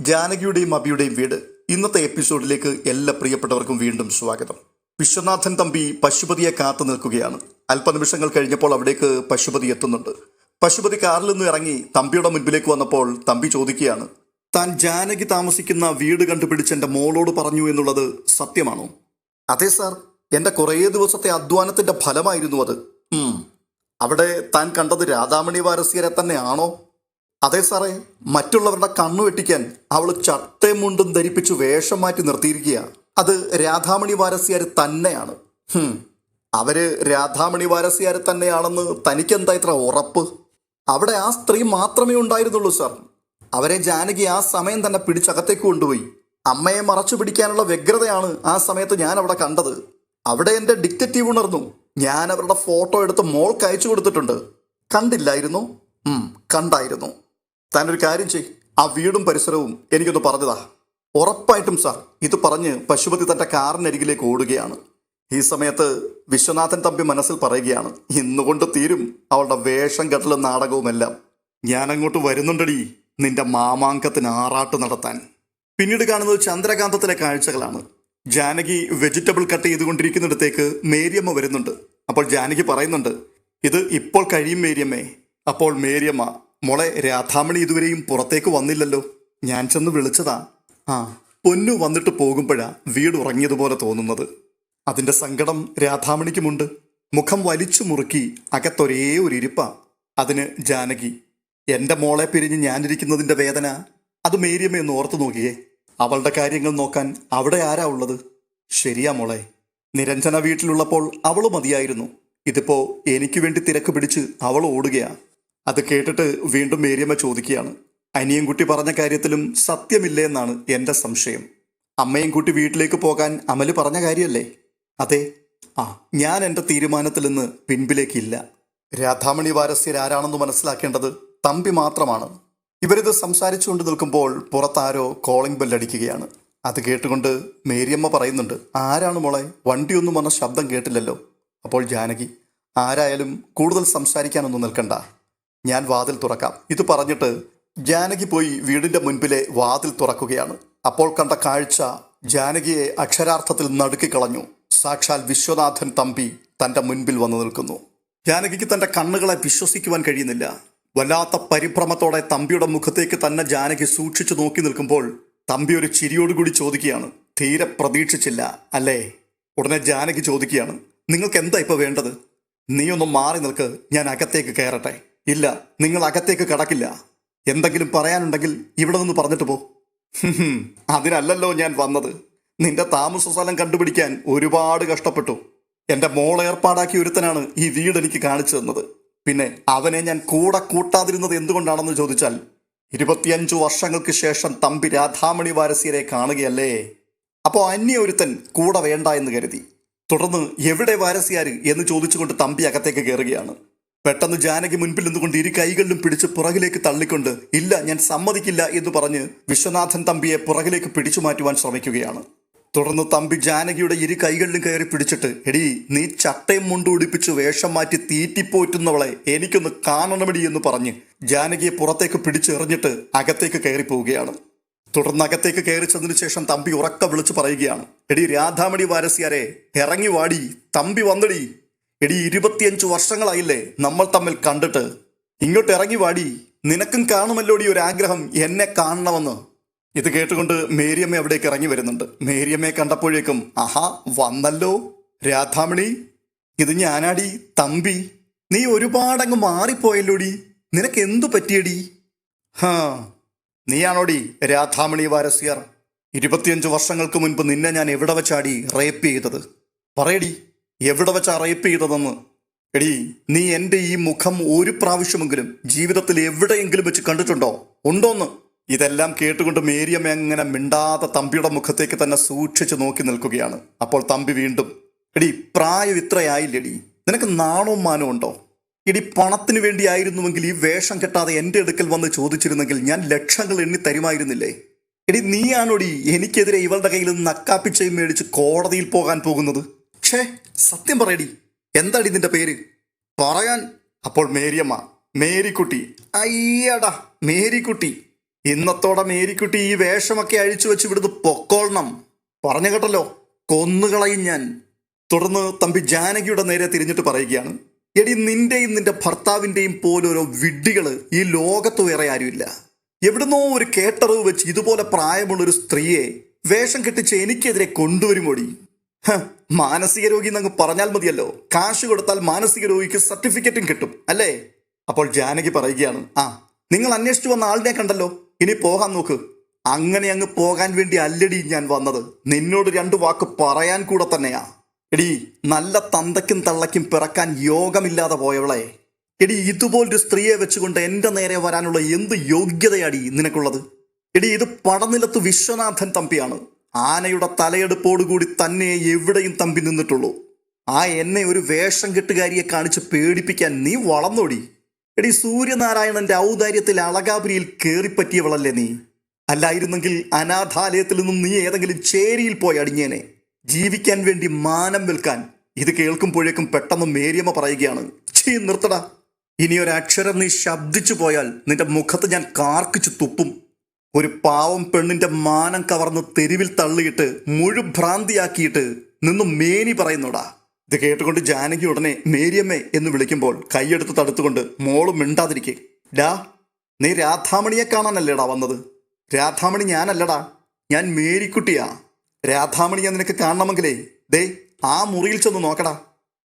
ജാനകിയുടെയും അബിയുടെയും വീട്. ഇന്നത്തെ എപ്പിസോഡിലേക്ക് എല്ലാ പ്രിയപ്പെട്ടവർക്കും വീണ്ടും സ്വാഗതം. വിശ്വനാഥൻ തമ്പി പശുപതിയെ കാത്തു നിൽക്കുകയാണ്. അല്പനിമിഷങ്ങൾ കഴിഞ്ഞപ്പോൾ അവിടേക്ക് പശുപതി എത്തുന്നുണ്ട്. പശുപതി കാറിൽ നിന്ന് ഇറങ്ങി തമ്പിയുടെ മുൻപിലേക്ക് വന്നപ്പോൾ തമ്പി ചോദിക്കുകയാണ് താൻ ജാനകി താമസിക്കുന്ന വീട് കണ്ടുപിടിച്ച് എന്റെ മോളോട് പറഞ്ഞു എന്നുള്ളത് സത്യമാണോ? അതെ സാർ. എന്റെ കുറേ ദിവസത്തെ അധ്വാനത്തിന്റെ ഫലമായിരുന്നു അത്. അവിടെ താൻ കണ്ടത് രാധാമണി വാരസ്യരെ തന്നെയാണോ? അതെ സാറേ മറ്റുള്ളവരുടെ കണ്ണു വെട്ടിക്കാൻ അവൾ ചട്ടയും മുണ്ടും ധരിപ്പിച്ച് വേഷം മാറ്റി നിർത്തിയിരിക്കുക. അത് രാധാമണി വാരസ്യാര് തന്നെയാണ്. അവർ രാധാമണി വാരസ്യാര് തന്നെയാണെന്ന് തനിക്കെന്താ ഇത്ര ഉറപ്പ്? അവിടെ ആ സ്ത്രീ മാത്രമേ ഉണ്ടായിരുന്നുള്ളൂ സാർ. അവരെ ജാനകി ആ സമയം തന്നെ പിടിച്ചകത്തേക്ക് കൊണ്ടുപോയി. അമ്മയെ മറച്ചു പിടിക്കാനുള്ള വ്യഗ്രതയാണ് ആ സമയത്ത് ഞാൻ അവിടെ കണ്ടത്. അവിടെ എന്റെ ഡിക്റ്ററ്റീവ് ഉണർന്നു. ഞാൻ അവരുടെ ഫോട്ടോ എടുത്ത് മോൾക്ക് അയച്ചു കൊടുത്തിട്ടുണ്ട്. കണ്ടില്ലായിരുന്നു? കണ്ടായിരുന്നു. താനൊരു കാര്യം ചെയ് ആ വീടും പരിസരവും എനിക്കൊന്ന് പറഞ്ഞതാ. ഉറപ്പായിട്ടും സാർ ഇത് പറഞ്ഞ് പശുപതി തന്റെ കാറിനരികിലേക്ക് ഓടുകയാണ്. ഈ സമയത്ത് വിശ്വനാഥൻ തമ്പി മനസ്സിൽ പറയുകയാണ് ഇന്നുകൊണ്ട് തീരും അവളുടെ വേഷം കെട്ടലും നാടകവുമെല്ലാം ഞാനങ്ങോട്ട് വരുന്നുണ്ടടി നിന്റെ മാമാങ്കത്തിന് ആറാട്ട് നടത്താൻ. പിന്നീട് കാണുന്നത് ചന്ദ്രകാന്തത്തിലെ കാഴ്ചകളാണ്. ജാനകി വെജിറ്റബിൾ കട്ട് ചെയ്തുകൊണ്ടിരിക്കുന്നിടത്തേക്ക് മേരിയമ്മ വരുന്നുണ്ട്. അപ്പോൾ ജാനകി പറയുന്നുണ്ട് ഇത് ഇപ്പോൾ കഴിയും മേരിയമ്മേ. അപ്പോൾ മേരിയമ്മ മോളെ രാധാമണി ഇതുവരെയും പുറത്തേക്ക് വന്നില്ലല്ലോ. ഞാൻ ചെന്ന് വിളിച്ചതാ. ആ പൊന്നു വന്നിട്ട് പോകുമ്പോഴാ വീട് ഉറങ്ങിയതുപോലെ തോന്നുന്നത്. അതിന്റെ സങ്കടം രാധാമണിക്കുമുണ്ട്. മുഖം വലിച്ചു മുറുക്കി അകത്തൊരേ ഒരു ഇരിപ്പ. അതിന് ജാനകി എന്റെ മോളെ പിരിഞ്ഞ് ഞാനിരിക്കുന്നതിന്റെ വേദന? അത് മേരിയമ്മ എന്ന് ഓർത്തു നോക്കിയേ. അവളുടെ കാര്യങ്ങൾ നോക്കാൻ അവിടെ ആരാ ഉള്ളത്? ശരിയാ മോളെ. നിരഞ്ജന വീട്ടിലുള്ളപ്പോൾ അവൾ മതിയായിരുന്നു. ഇതിപ്പോ എനിക്ക് വേണ്ടി തിരക്ക് പിടിച്ച് അവൾ ഓടുകയാ. അത് കേട്ടിട്ട് വീണ്ടും മേരിയമ്മ ചോദിക്കുകയാണ്. അനിയൻകുട്ടി പറഞ്ഞ കാര്യത്തിലും സത്യമില്ലേ എന്നാണ് എന്റെ സംശയം. അമ്മയും കുട്ടി വീട്ടിലേക്ക് പോകാൻ അമൽ പറഞ്ഞ കാര്യമല്ലേ അതെ. ആ ഞാൻ എന്റെ തീരുമാനത്തിൽ നിന്ന് പിൻപിലേക്കില്ല. രാധാമണി വാരസ്യരാരാണെന്ന് മനസ്സിലാക്കേണ്ടത് തമ്പി മാത്രമാണ്. ഇവരിത് സംസാരിച്ചുകൊണ്ട് നിൽക്കുമ്പോൾ പുറത്താരോ കോളിംഗ് ബെല്ലടിക്കുകയാണ് അത് കേട്ടുകൊണ്ട് മേരിയമ്മ പറയുന്നുണ്ട് ആരാണ് മോളെ? വണ്ടിയൊന്നും വന്ന ശബ്ദം കേട്ടില്ലല്ലോ. അപ്പോൾ ജാനകി ആരായാലും കൂടുതൽ സംസാരിക്കാനൊന്നും നിൽക്കണ്ട. ഞാൻ വാതിൽ തുറക്കാം. ഇത് പറഞ്ഞിട്ട് ജാനകി പോയി വീടിന്റെ മുൻപിലെ വാതിൽ തുറക്കുകയാണ്. അപ്പോൾ കണ്ട കാഴ്ച ജാനകിയെ അക്ഷരാർത്ഥത്തിൽ നടുക്കിക്കളഞ്ഞു സാക്ഷാൽ വിശ്വനാഥൻ തമ്പി തന്റെ മുൻപിൽ വന്നു നിൽക്കുന്നു. ജാനകിക്ക് തന്റെ കണ്ണുകളെ വിശ്വസിക്കുവാൻ കഴിയുന്നില്ല. വല്ലാത്ത പരിഭ്രമത്തോടെ തമ്പിയുടെ മുഖത്തേക്ക് തന്നെ ജാനകി സൂക്ഷിച്ചു നോക്കി നിൽക്കുമ്പോൾ തമ്പി ഒരു ചിരിയോടുകൂടി ചോദിക്കുകയാണ്. തീരെ പ്രതീക്ഷിച്ചില്ല അല്ലേ? ഉടനെ ജാനകി ചോദിക്കുകയാണ്. നിങ്ങൾക്ക് എന്താ ഇപ്പോൾ വേണ്ടത്? നീ ഒന്ന് മാറി നിൽക്ക് ഞാൻ അകത്തേക്ക് കയറട്ടെ. ഇല്ല നിങ്ങൾ അകത്തേക്ക് കടക്കില്ല. എന്തെങ്കിലും പറയാനുണ്ടെങ്കിൽ ഇവിടെ നിന്ന് പറഞ്ഞിട്ട് പോ. അതിനല്ലല്ലോ ഞാൻ വന്നത്. നിന്റെ താമസ സ്ഥലം കണ്ടുപിടിക്കാൻ ഒരുപാട് കഷ്ടപ്പെട്ടു. എന്റെ മോൾ ഏർപ്പാടാക്കിയ ഒരുത്തനാണ് ഈ വീട് എനിക്ക് കാണിച്ചു തന്നത്. പിന്നെ അവനെ ഞാൻ കൂടെ കൂട്ടാതിരുന്നത് എന്തുകൊണ്ടാണെന്ന് ചോദിച്ചാൽ ഇരുപത്തിയഞ്ചു വർഷങ്ങൾക്ക് ശേഷം തമ്പി രാധാമണി വാരസ്യരെ കാണുകയല്ലേ? അപ്പോൾ അന്യ ഒരുത്തൻ കൂടെ വേണ്ട എന്ന് കരുതി. തുടർന്ന് എവിടെ വാരസ്യാർ എന്ന് ചോദിച്ചുകൊണ്ട് തമ്പി അകത്തേക്ക് കയറുകയാണ് പെട്ടെന്ന് ജാനകി മുൻപിൽ നിന്നുകൊണ്ട് ഇരു കൈകളിലും പിടിച്ച് പുറകിലേക്ക് തള്ളിക്കൊണ്ട് ഇല്ല ഞാൻ സമ്മതിക്കില്ല എന്ന് പറഞ്ഞ് വിശ്വനാഥൻ തമ്പിയെ പുറകിലേക്ക് പിടിച്ചു മാറ്റുവാൻ ശ്രമിക്കുകയാണ്. തുടർന്ന് തമ്പി ജാനകിയുടെ ഇരു കൈകളിലും കയറി പിടിച്ചിട്ട് എടി നീ ചട്ടയും മുണ്ട് ഉടിപ്പിച്ച് വേഷം മാറ്റി തീറ്റിപ്പോറ്റുന്നവളെ എനിക്കൊന്ന് കാണണമെടി എന്ന് പറഞ്ഞ് ജാനകിയെ പുറത്തേക്ക് പിടിച്ചെറിഞ്ഞിട്ട് അകത്തേക്ക് കയറി പോവുകയാണ് തുടർന്ന് അകത്തേക്ക് കയറി ചെന്നതിന് ശേഷം തമ്പി ഉറക്ക വിളിച്ചു പറയുകയാണ് എടി രാധാമണി വാരസ്യാരെ ഇറങ്ങി വാടി തമ്പി വന്നടി. എടി ഇരുപത്തിയഞ്ച് വർഷങ്ങളായില്ലേ നമ്മൾ തമ്മിൽ കണ്ടിട്ട്. ഇങ്ങോട്ട് ഇറങ്ങി വാടി. നിനക്കും കാണുമല്ലോടി ഒരു ആഗ്രഹം എന്നെ കാണണമെന്ന്. ഇത് കേട്ടുകൊണ്ട് മേരിയമ്മ അവിടേക്ക് ഇറങ്ങി വരുന്നുണ്ട്. മേരിയമ്മയെ കണ്ടപ്പോഴേക്കും ആഹാ വന്നല്ലോ. രാധാമണി ഇത് ഞാനാടി തമ്പി. നീ ഒരുപാടങ്ങ് മാറിപ്പോയല്ലോടി. നിനക്ക് എന്തു പറ്റിയടി? ഹാ നീയാണോടി രാധാമണി വാരസ്യർ. ഇരുപത്തിയഞ്ച് വർഷങ്ങൾക്ക് മുൻപ് നിന്നെ ഞാൻ എവിടെ വെച്ചാടി റേപ്പ് ചെയ്തത്? പറയടി. എവിടെ വെച്ച് അറിയിപ്പ് ചെയ്തതെന്ന്? എടി നീ എന്റെ ഈ മുഖം ഒരു പ്രാവശ്യമെങ്കിലും ജീവിതത്തിൽ എവിടെയെങ്കിലും വെച്ച് കണ്ടിട്ടുണ്ടോ? ഉണ്ടോന്ന്? ഇതെല്ലാം കേട്ടുകൊണ്ട് മേരിയമ്മ അങ്ങനെ മിണ്ടാതെ തമ്പിയുടെ മുഖത്തേക്ക് തന്നെ സൂക്ഷിച്ചു നോക്കി നിൽക്കുകയാണ്. അപ്പോൾ തമ്പി വീണ്ടും എടി പ്രായം ഇത്രയായില്ലെടി. നിനക്ക് നാണവും മാനവും ഉണ്ടോ? ഇടി പണത്തിന് വേണ്ടിയായിരുന്നുവെങ്കിൽ ഈ വേഷം കെട്ടാതെ എന്റെ അടുക്കൽ വന്ന് ചോദിച്ചിരുന്നെങ്കിൽ ഞാൻ ലക്ഷങ്ങൾ എണ്ണി തരുമായിരുന്നില്ലേ? എടി നീയാണോടി എനിക്കെതിരെ ഇവളുടെ കയ്യിൽ നിന്ന് നക്കാപ്പിച്ചയും മേടിച്ച് കോടതിയിൽ പോകാൻ പോകുന്നത്? ഛേ സത്യം പറയടി. എന്താടി നിന്റെ പേര്? പറയാൻ അപ്പോൾ മേരിയമ്മ മേരിക്കുട്ടി. അയ്യടാ മേരിക്കുട്ടി. ഇന്നത്തോടെ മേരിക്കുട്ടി ഈ വേഷമൊക്കെ അഴിച്ചു വെച്ച് ഇവിടുന്ന് പൊക്കോളണം. പറഞ്ഞു കേട്ടല്ലോ കൊന്നുകളയും ഞാൻ. തുടർന്ന് തമ്പി ജാനകിയുടെ നേരെ തിരിഞ്ഞിട്ട് പറയുകയാണ് എടി നിന്റെയും നിന്റെ ഭർത്താവിന്റെയും പോലോരോ വിഡ്ഢികൾ ഈ ലോകത്ത് വേറെ ആരുമില്ല. എവിടുന്നോ ഒരു കേട്ടറിവ് വെച്ച് ഇതുപോലെ പ്രായമുള്ളൊരു സ്ത്രീയെ വേഷം കെട്ടിച്ച് എനിക്കെതിരെ കൊണ്ടുവരുമോടി? മാനസിക രോഗി എന്നങ്ങ് പറഞ്ഞാൽ മതിയല്ലോ. കാശ് കൊടുത്താൽ മാനസിക രോഗിക്ക് സർട്ടിഫിക്കറ്റും കിട്ടും അല്ലേ? അപ്പോൾ ജാനകി പറയുകയാണ് ആ നിങ്ങൾ അന്വേഷിച്ചു വന്ന ആളിനെ കണ്ടല്ലോ. ഇനി പോകാൻ നോക്ക്. അങ്ങനെ അങ്ങ് പോകാൻ വേണ്ടി അല്ലടി ഞാൻ വന്നത്. നിന്നോട് രണ്ടു വാക്ക് പറയാൻ കൂടെ തന്നെയാ. എടി നല്ല തന്തയ്ക്കും തള്ളയ്ക്കും പിറക്കാൻ യോഗമില്ലാതെ പോയവളെ. എടി ഇതുപോലൊരു സ്ത്രീയെ വെച്ചുകൊണ്ട് എന്റെ നേരെ വരാനുള്ള എന്ത് യോഗ്യതയാടി നിനക്കുള്ളത്? എടി ഇത് പടനിലത്ത് വിശ്വനാഥൻ തമ്പിയാണ്. ആനയുടെ തലയെടുപ്പോടുകൂടി തന്നെ എവിടെയും തമ്പി നിന്നിട്ടുള്ളൂ. ആ എന്നെ ഒരു വേഷം കെട്ടുകാരിയെ കാണിച്ച് പേടിപ്പിക്കാൻ നീ വളർന്നോടി. എടി സൂര്യനാരായണന്റെ ഔദാര്യത്തിൽ അളകാപുരിയിൽ കയറിപ്പറ്റിയവളല്ലേ നീ? അല്ലായിരുന്നെങ്കിൽ അനാഥാലയത്തിൽ നിന്നും നീ ഏതെങ്കിലും ചേരിയിൽ പോയി അടിഞ്ഞേനെ. ജീവിക്കാൻ വേണ്ടി മാനം വിൽക്കാൻ. ഇത് കേൾക്കുമ്പോഴേക്കും പെട്ടെന്ന് മേരിയമ്മ പറയുകയാണ് ചീ നിർത്തടാ. ഇനി ഒരക്ഷരം നീ ശബ്ദിച്ചു പോയാൽ നിന്റെ മുഖത്ത് ഞാൻ കാർക്കിച്ചു തുപ്പും. ഒരു പാവം പെണ്ണിന്റെ മാനം കവർന്ന് തെരുവിൽ തള്ളിയിട്ട് മുഴുഭ്രാന്തിയാക്കിയിട്ട് നിന്നും മേനി പറയുന്നുടാ. ഇത് കേട്ടുകൊണ്ട് ജാനകി ഉടനെ മേരിയമ്മേ എന്ന് വിളിക്കുമ്പോൾ കൈയെടുത്ത് തടുത്തുകൊണ്ട് മോളും മിണ്ടാതിരിക്കെ. ഡാ നീ രാധാമണിയെ കാണാനല്ലേടാ വന്നത്? രാധാമണി ഞാനല്ലടാ ഞാൻ മേരിക്കുട്ടിയാ. രാധാമണിയെ നിനക്ക് കാണണമെങ്കിലേ ദേ ആ മുറിയിൽ ചെന്ന് നോക്കടാ.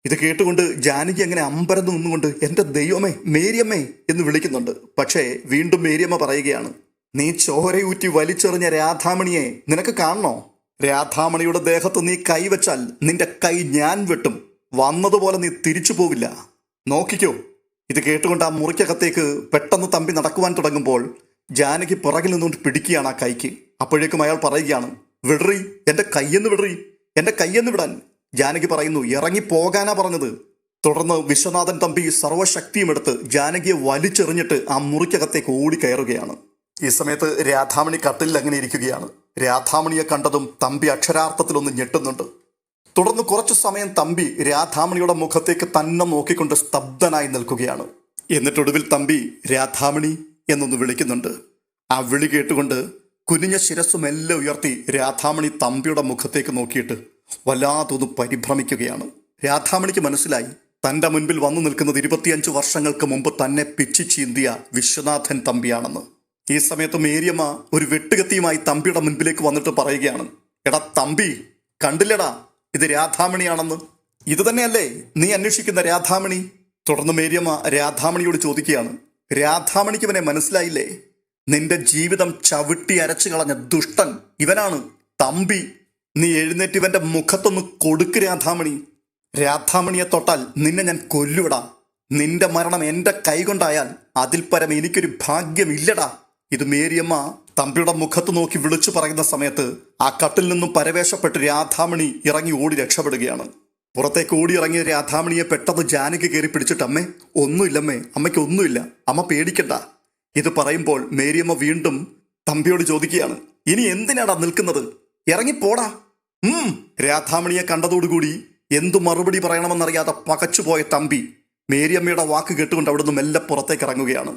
ഇത് കേട്ടുകൊണ്ട് ജാനകി അങ്ങനെ അമ്പരന്ന് നിന്നുകൊണ്ട് എന്റെ ദൈവമേ മേരിയമ്മേ എന്ന് വിളിക്കുന്നുണ്ട്. പക്ഷേ വീണ്ടും മേരിയമ്മ പറയുകയാണ് നീ ചോരയൂറ്റി വലിച്ചെറിഞ്ഞ രാധാമണിയെ നിനക്ക് കാണണോ? രാധാമണിയുടെ ദേഹത്ത് നീ കൈവച്ചാൽ നിന്റെ കൈ ഞാൻ വെട്ടും. വന്നതുപോലെ നീ തിരിച്ചു പോവില്ല. നോക്കിക്കോ ഇത് കേട്ടുകൊണ്ട് ആ മുറിക്കകത്തേക്ക് പെട്ടെന്ന് തമ്പി നടക്കുവാൻ തുടങ്ങുമ്പോൾ ജാനകി പുറകിൽ നിന്നുകൊണ്ട് പിടിക്കുകയാണ് ആ കൈക്ക്. അപ്പോഴേക്കും അയാൾ പറയുകയാണ് വിടറി എന്റെ കയ്യെന്ന് വിടറി എന്റെ കയ്യെന്ന് വിടാൻ. ജാനകി പറയുന്നു ഇറങ്ങി പോകാനാ പറഞ്ഞത്. തുടർന്ന് വിശ്വനാഥൻ തമ്പി സർവശക്തിയും എടുത്ത് ജാനകിയെ വലിച്ചെറിഞ്ഞിട്ട് ആ മുറിക്കകത്തേക്ക് ഓടി കയറുകയാണ്. ഈ സമയത്ത് രാധാമണി കട്ടിലിൽ അങ്ങനെ ഇരിക്കുകയാണ്. രാധാമണിയെ കണ്ടതും തമ്പി അക്ഷരാർത്ഥത്തിലൊന്ന് ഞെട്ടുന്നുണ്ട്. തുടർന്ന് കുറച്ചു സമയം തമ്പി രാധാമണിയുടെ മുഖത്തേക്ക് തന്നെ നോക്കിക്കൊണ്ട് സ്തബ്ധനായി നിൽക്കുകയാണ്. എന്നിട്ടൊടുവിൽ തമ്പി രാധാമണി എന്നൊന്ന് വിളിക്കുന്നുണ്ട്. ആ വിളി കേട്ടുകൊണ്ട് കുനിഞ്ഞ ശിരസ് ഉയർത്തി രാധാമണി തമ്പിയുടെ മുഖത്തേക്ക് നോക്കിയിട്ട് വല്ലാതൊന്ന് പരിഭ്രമിക്കുകയാണ്. രാധാമണിക്ക് മനസ്സിലായി തന്റെ മുൻപിൽ വന്നു നിൽക്കുന്നത് ഇരുപത്തിയഞ്ച് വർഷങ്ങൾക്ക് മുമ്പ് തന്നെ പിച്ചി ചീന്തിയ വിശ്വനാഥൻ തമ്പിയാണെന്ന്. ഈ സമയത്ത് മേരിയമ്മ ഒരു വെട്ടുകത്തിയുമായി തമ്പിയുടെ മുൻപിലേക്ക് വന്നിട്ട് പറയുകയാണ് എടാ തമ്പി കണ്ടില്ലടാ ഇത് രാധാമണിയാണെന്ന്. ഇത് തന്നെയല്ലേ നീ അന്വേഷിക്കുന്ന രാധാമണി? തുടർന്ന് മേരിയമ്മ രാധാമണിയോട് ചോദിക്കുകയാണ് രാധാമണിക്ക് ഇവനെ മനസ്സിലായില്ലേ? നിന്റെ ജീവിതം ചവിട്ടി അരച്ചു കളഞ്ഞ ദുഷ്ടൻ ഇവനാണ്. തമ്പി നീ എഴുന്നേറ്റ് ഇവന്റെ മുഖത്തൊന്ന് കൊടുക്ക് രാധാമണി. രാധാമണിയെ തൊട്ടാൽ നിന്നെ ഞാൻ കൊല്ലുവിടാ. നിന്റെ മരണം എന്റെ കൈകൊണ്ടായാൽ അതിൽ പരം എനിക്കൊരു ഭാഗ്യമില്ലടാ. ഇത് മേരിയമ്മ തമ്പിയുടെ മുഖത്ത് നോക്കി വിളിച്ചു പറയുന്ന സമയത്ത് ആ കട്ടിൽ നിന്നും പരവേശപ്പെട്ട് രാധാമണി ഇറങ്ങി ഓടി രക്ഷപ്പെടുകയാണ്. പുറത്തേക്ക് ഓടി ഇറങ്ങിയ രാധാമണിയെ പെട്ടെന്ന് ജാനകി കയറി പിടിച്ചിട്ട് അമ്മേ ഒന്നുമില്ലമ്മേ അമ്മയ്ക്ക് ഒന്നുമില്ല അമ്മ പേടിക്കണ്ട. ഇത് പറയുമ്പോൾ മേരിയമ്മ വീണ്ടും തമ്പിയോട് ചോദിക്കുകയാണ് ഇനി എന്തിനാടാ നിൽക്കുന്നത്? ഇറങ്ങിപ്പോടാ. ഉം രാധാമണിയെ കണ്ടതോടുകൂടി എന്തു മറുപടി പറയണമെന്നറിയാതെ പകച്ചുപോയ തമ്പി മേരിയമ്മയുടെ വാക്ക് കേട്ടുകൊണ്ട് അവിടുന്ന് മെല്ലെ പുറത്തേക്ക് ഇറങ്ങുകയാണ്.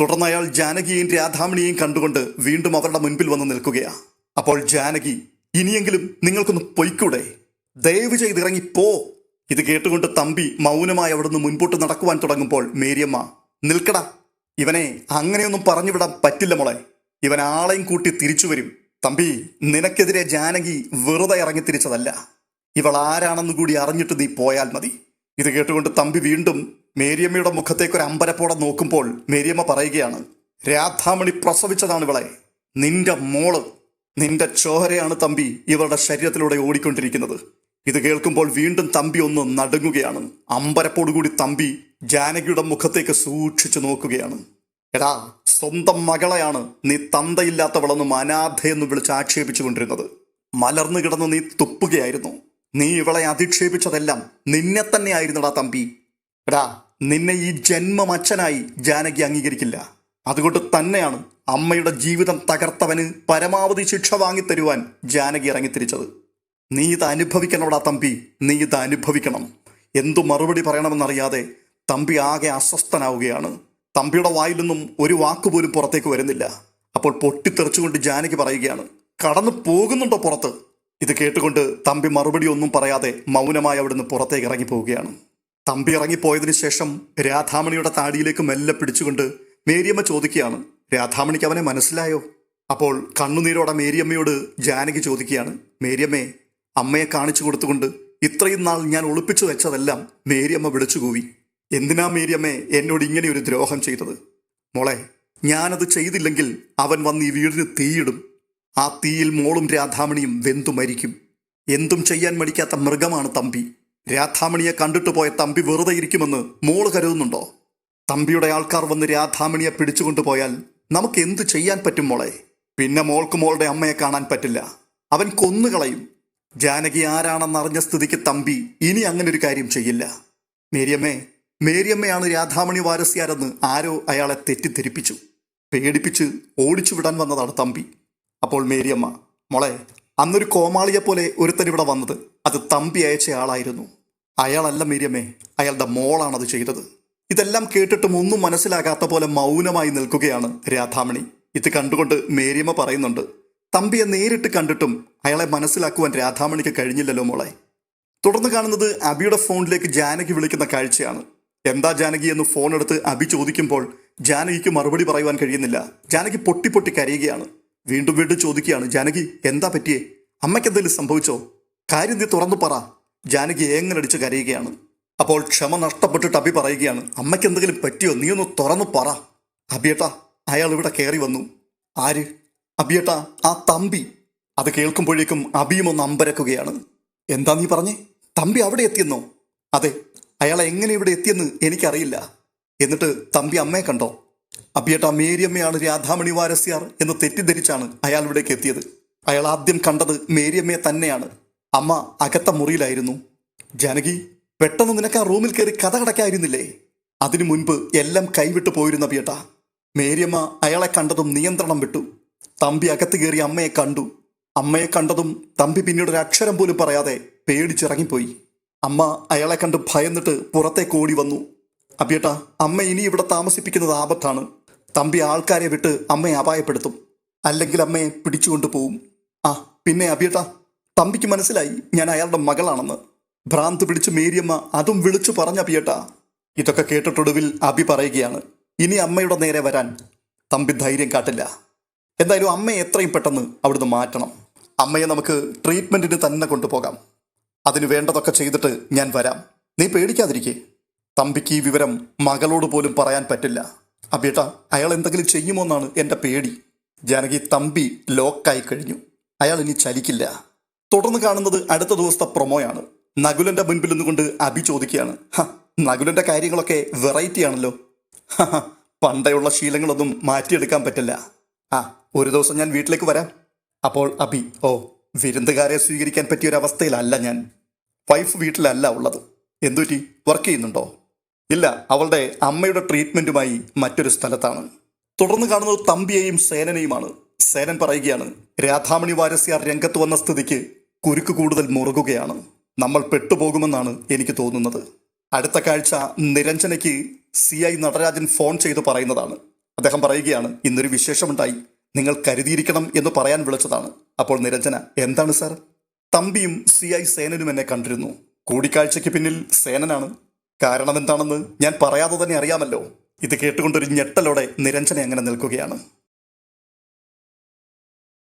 തുടർന്ന് അയാൾ ജാനകിയെയും രാധാമണിയെയും കണ്ടുകൊണ്ട് വീണ്ടും അവരുടെ മുൻപിൽ വന്ന് നിൽക്കുകയാണ് അപ്പോൾ ജാനകി ഇനിയെങ്കിലും നിങ്ങൾക്കൊന്ന് പൊയ്ക്കൂടെ? ദയവ് ചെയ്ത് ഇറങ്ങിപ്പോ പോ. ഇത് കേട്ടുകൊണ്ട് തമ്പി മൗനമായി അവിടുന്ന് മുൻപോട്ട് നടക്കുവാൻ തുടങ്ങുമ്പോൾ മേരിയമ്മ നിൽക്കടാ. ഇവനെ അങ്ങനെയൊന്നും പറഞ്ഞുവിടാൻ പറ്റില്ല മോളെ. ഇവൻ ആളെയും കൂട്ടി തിരിച്ചു വരും. തമ്പി നിനക്കെതിരെ ജാനകി വെറുതെ ഇറങ്ങി തിരിച്ചതല്ല. ഇവൾ ആരാണെന്ന് കൂടി അറിഞ്ഞിട്ട് നീ പോയാൽ മതി. ഇത് കേട്ടുകൊണ്ട് തമ്പി വീണ്ടും മേരിയമ്മയുടെ മുഖത്തേക്ക് ഒരു അമ്പരപ്പോടെ നോക്കുമ്പോൾ മേരിയമ്മ പറയുകയാണ് രാധാമണി പ്രസവിച്ചതാണ് ഇവളെ. നിന്റെ മോൾ നിന്റെ ചോരയാണ് തമ്പി ഇവളുടെ ശരീരത്തിലൂടെ ഓടിക്കൊണ്ടിരിക്കുന്നത്. ഇത് കേൾക്കുമ്പോൾ വീണ്ടും തമ്പി ഒന്ന് നടുങ്ങുകയാണ്. അമ്പരപ്പോടുകൂടി തമ്പി ജാനകിയുടെ മുഖത്തേക്ക് സൂക്ഷിച്ചു നോക്കുകയാണ്. എടാ സ്വന്തം മകളെയാണ് നീ തന്തയില്ലാത്തവളെന്നും അനാഥയെന്നും വിളിച്ച് ആക്ഷേപിച്ചുകൊണ്ടിരുന്നത്. മലർന്നു കിടന്ന് നീ തുപ്പുകയായിരുന്നു. നീ ഇവളെ അധിക്ഷേപിച്ചതെല്ലാം നിന്നെ തന്നെയായിരുന്നടാ തമ്പി. എടാ നിന്നെ ഈ ജന്മം അച്ഛനായി ജാനകി അംഗീകരിക്കില്ല. അതുകൊണ്ട് തന്നെയാണ് അമ്മയുടെ ജീവിതം തകർത്തവന് പരമാവധി ശിക്ഷ വാങ്ങിത്തരുവാൻ ജാനകി ഇറങ്ങിത്തിരിച്ചത്. നീ ഇത് അനുഭവിക്കണോടാ തമ്പി നീ ഇത് അനുഭവിക്കണം. എന്തു മറുപടി പറയണമെന്നറിയാതെ തമ്പി ആകെ അസ്വസ്ഥനാവുകയാണ്. തമ്പിയുടെ വായിൽ നിന്നും ഒരു വാക്കുപോലും പുറത്തേക്ക് വരുന്നില്ല. അപ്പോൾ പൊട്ടിത്തെറിച്ചുകൊണ്ട് ജാനകി പറയുകയാണ് കടന്നു പോകുന്നുണ്ടോ പുറത്ത്? ഇത് കേട്ടുകൊണ്ട് തമ്പി മറുപടി ഒന്നും പറയാതെ മൗനമായി അവിടുന്ന് പുറത്തേക്ക് ഇറങ്ങി പോവുകയാണ് തമ്പി ഇറങ്ങിപ്പോയതിനു ശേഷം രാധാമണിയുടെ താടിയിലേക്ക് മെല്ലെ പിടിച്ചുകൊണ്ട് മേരിയമ്മ ചോദിക്കുകയാണ്. രാധാമണിക്ക് അവനെ മനസ്സിലായോ? അപ്പോൾ കണ്ണുനീരോടെ മേരിയമ്മയോട് ജാനകി ചോദിക്കുകയാണ്. മേരിയമ്മേ അമ്മയെ കാണിച്ചു കൊടുത്തുകൊണ്ട് ഇത്രയും നാൾ ഞാൻ ഒളിപ്പിച്ചു വെച്ചതെല്ലാം മേരിയമ്മ വിളിച്ചു കൂവി എന്തിനാ മേരിയമ്മേ എന്നോട് ഇങ്ങനെ ഒരു ദ്രോഹം ചെയ്തത്? മോളെ ഞാനത് ചെയ്തില്ലെങ്കിൽ അവൻ വന്ന് ഈ വീടിന് തീയിടും. ആ തീയിൽ മോളും രാധാമണിയും വെന്തു മരിക്കും. എന്തും ചെയ്യാൻ മടിക്കാത്ത മൃഗമാണ് തമ്പി. രാധാമണിയെ കണ്ടിട്ട് പോയ തമ്പി വെറുതെ ഇരിക്കുമെന്ന് മോൾ കരുതുന്നുണ്ടോ? തമ്പിയുടെ ആൾക്കാർ വന്ന് രാധാമണിയെ പിടിച്ചുകൊണ്ടു പോയാൽ നമുക്ക് എന്തു ചെയ്യാൻ പറ്റും മോളെ? പിന്നെ മോൾക്ക് മോളുടെ അമ്മയെ കാണാൻ പറ്റില്ല. അവൻ കൊന്നുകളയും. ജാനകി ആരാണെന്നറിഞ്ഞ സ്ഥിതിക്ക് തമ്പി ഇനി അങ്ങനെ ഒരു കാര്യം ചെയ്യില്ല. മേരിയമ്മേ മേരിയമ്മയാണ് രാധാമണി വാരസ്യാരെന്ന് ആരോ അയാളെ തെറ്റിദ്ധരിപ്പിച്ചു. പേടിപ്പിച്ച് ഓടിച്ചു വിടാൻ വന്നതാണ് തമ്പി. അപ്പോൾ മേരിയമ്മ മോളെ അന്നൊരു കോമാളിയെ പോലെ ഒരുത്തൻ ഇവിടെ വന്നത്. അത് തമ്പി അയച്ച ആളായിരുന്നു. അയാളല്ല മീരിയമ്മേ അയാളുടെ മോളാണത് ചെയ്തത്. ഇതെല്ലാം കേട്ടിട്ടും ഒന്നും മനസ്സിലാകാത്ത പോലെ മൗനമായി നിൽക്കുകയാണ് രാധാമണി. ഇത് കണ്ടുകൊണ്ട് മേരിയമ്മ പറയുന്നുണ്ട് തമ്പിയെ നേരിട്ട് കണ്ടിട്ടും അയാളെ മനസ്സിലാക്കുവാൻ രാധാമണിക്ക് കഴിഞ്ഞില്ലല്ലോ മോളെ. തുടർന്ന് കാണുന്നത് അബിയുടെ ഫോണിലേക്ക് ജാനകി വിളിക്കുന്ന കാഴ്ചയാണ്. എന്താ ജാനകി എന്ന് ഫോൺ എടുത്ത് അബി ചോദിക്കുമ്പോൾ ജാനകിക്ക് മറുപടി പറയുവാൻ കഴിയുന്നില്ല. ജാനകി പൊട്ടി പൊട്ടി കരയുകയാണ്. വീണ്ടും വീണ്ടും ചോദിക്കുകയാണ് ജാനകി എന്താ പറ്റിയേ? അമ്മയ്ക്ക് എന്തെങ്കിലും സംഭവിച്ചോ? കാര്യം നീ തുറന്നു പറ. ജാനകി ഏങ്ങനടിച്ച് കരയുകയാണ്. അപ്പോൾ ക്ഷമ നഷ്ടപ്പെട്ടിട്ട് അബി പറയുകയാണ് അമ്മയ്ക്ക് എന്തെങ്കിലും പറ്റിയോ? നീ ഒന്ന് തുറന്നു പറ. അബിയേട്ടാ അയാൾ ഇവിടെ കയറി വന്നു. ആര്? അബിയേട്ടാ ആ തമ്പി. അത് കേൾക്കുമ്പോഴേക്കും അബിയും ഒന്ന് അമ്പരക്കുകയാണ്. എന്താ നീ പറഞ്ഞേ? തമ്പി അവിടെ എത്തിയെന്നോ? അതെ അയാൾ എങ്ങനെ ഇവിടെ എത്തിയെന്ന് എനിക്കറിയില്ല. എന്നിട്ട് തമ്പി അമ്മയെ കണ്ടോ? അബിയേട്ട മേരിയമ്മയാണ് രാധാമണി വാരസ്യാർ എന്ന് തെറ്റിദ്ധരിച്ചാണ് അയാൾ ഇവിടേക്ക് എത്തിയത്. അയാൾ ആദ്യം കണ്ടത് മേരിയമ്മയെ തന്നെയാണ്. അമ്മ അകത്ത മുറിയിലായിരുന്നു. ജാനകി പെട്ടെന്ന് നിനക്ക് ആ റൂമിൽ കയറി കഥ കടക്കായിരുന്നില്ലേ? അതിനു മുൻപ് എല്ലാം കൈവിട്ടു പോയിരുന്ന ബിയേട്ട മേരിയമ്മ അയാളെ കണ്ടതും നിയന്ത്രണം വിട്ടു. തമ്പി അകത്ത് കയറി അമ്മയെ കണ്ടു. അമ്മയെ കണ്ടതും തമ്പി പിന്നീട് ഒരു അക്ഷരം പോലും പറയാതെ പേടിച്ചിറങ്ങിപ്പോയി. അമ്മ അയാളെ കണ്ട് ഭയന്നിട്ട് പുറത്തേക്ക് ഓടി വന്നു. അബിയേട്ട അമ്മ ഇനി ഇവിടെ താമസിപ്പിക്കുന്നത് ആപത്താണ്. തമ്പി ആൾക്കാരെ വിട്ട് അമ്മയെ അപായപ്പെടുത്തും. അല്ലെങ്കിൽ അമ്മയെ പിടിച്ചുകൊണ്ട് പോവും. ആ പിന്നെ അബിയേട്ടാ തമ്പിക്ക് മനസ്സിലായി ഞാൻ അയാളുടെ മകളാണെന്ന്. ഭ്രാന്ത് പിടിച്ച് മേരിയമ്മ അതും വിളിച്ചു പറഞ്ഞ അബിയേട്ടാ. ഇതൊക്കെ കേട്ടിട്ടൊടുവിൽ അബി പറയുകയാണ് ഇനി അമ്മയുടെ നേരെ വരാൻ തമ്പി ധൈര്യം കാട്ടില്ല. എന്തായാലും അമ്മയെ എത്രയും പെട്ടെന്ന് അവിടുന്ന് മാറ്റണം. അമ്മയെ നമുക്ക് ട്രീറ്റ്മെന്റിന് തന്നെ കൊണ്ടുപോകാം. അതിന് വേണ്ടതൊക്കെ ചെയ്തിട്ട് ഞാൻ വരാം. നീ പേടിക്കാതിരിക്കേ. തമ്പിക്ക് ഈ വിവരം മകളോട് പോലും പറയാൻ പറ്റില്ല. അബേട്ട അയാൾ എന്തെങ്കിലും ചെയ്യുമോന്നാണ് എന്റെ പേടി. ജാനകി തമ്പി ലോക്കായി കഴിഞ്ഞു. അയാൾ ഇനി ചലിക്കില്ല. തുടർന്ന് കാണുന്നത് അടുത്ത ദിവസത്തെ പ്രൊമോയാണ്. നകുലന്റെ മുൻപിൽ നിന്നുകൊണ്ട് അബി ചോദിക്കുകയാണ്. "ഹ, നകുലന്റെ കാര്യങ്ങളൊക്കെ വെറൈറ്റി ആണല്ലോ. പണ്ടയുള്ള ശീലങ്ങളൊന്നും മാറ്റിയെടുക്കാൻ പറ്റില്ല. ആ ഒരു ദിവസം ഞാൻ വീട്ടിലേക്ക് വരാം. അപ്പോൾ അബി ഓ വിരുന്നുകാരെ സ്വീകരിക്കാൻ പറ്റിയ ഒരു അവസ്ഥയിലല്ല ഞാൻ. വൈഫ് വീട്ടിലല്ല ഉള്ളത്. എന്തുറ്റി വർക്ക് ചെയ്യുന്നുണ്ടോ? ഇല്ല അവളുടെ അമ്മയുടെ ട്രീറ്റ്മെന്റുമായി മറ്റൊരു സ്ഥലത്താണ്. തുടർന്ന് കാണുന്നത് തമ്പിയെയും സേനനെയുമാണ്. സേനൻ പറയുകയാണ് രാധാമണി വാരസ്യാർ രംഗത്ത് വന്ന സ്ഥിതിക്ക് കുരുക്ക് കൂടുതൽ മുറുകുകയാണ്. നമ്മൾ പെട്ടുപോകുമെന്നാണ് എനിക്ക് തോന്നുന്നത്. അടുത്ത കാഴ്ച നിരഞ്ജനയ്ക്ക് സി ഐ നടരാജൻ ഫോൺ ചെയ്ത് പറയുന്നതാണ്. അദ്ദേഹം പറയുകയാണ് ഇന്നൊരു വിശേഷമുണ്ടായി. നിങ്ങൾ കരുതിയിരിക്കണം എന്ന് പറയാൻ വിളിച്ചതാണ്. അപ്പോൾ നിരഞ്ജന എന്താണ് സാർ? തമ്പിയും സി ഐ സേനനും എന്നെ കണ്ടിരുന്നു. കൂടിക്കാഴ്ചയ്ക്ക് പിന്നിൽ സേനനാണ്. കാരണം എന്താണെന്ന് ഞാൻ പറയാതെ തന്നെ അറിയാമല്ലോ. ഇത് കേട്ടുകൊണ്ടൊരു ഞെട്ടലോടെ നിരഞ്ജനെ അങ്ങനെ നിൽക്കുകയാണ്.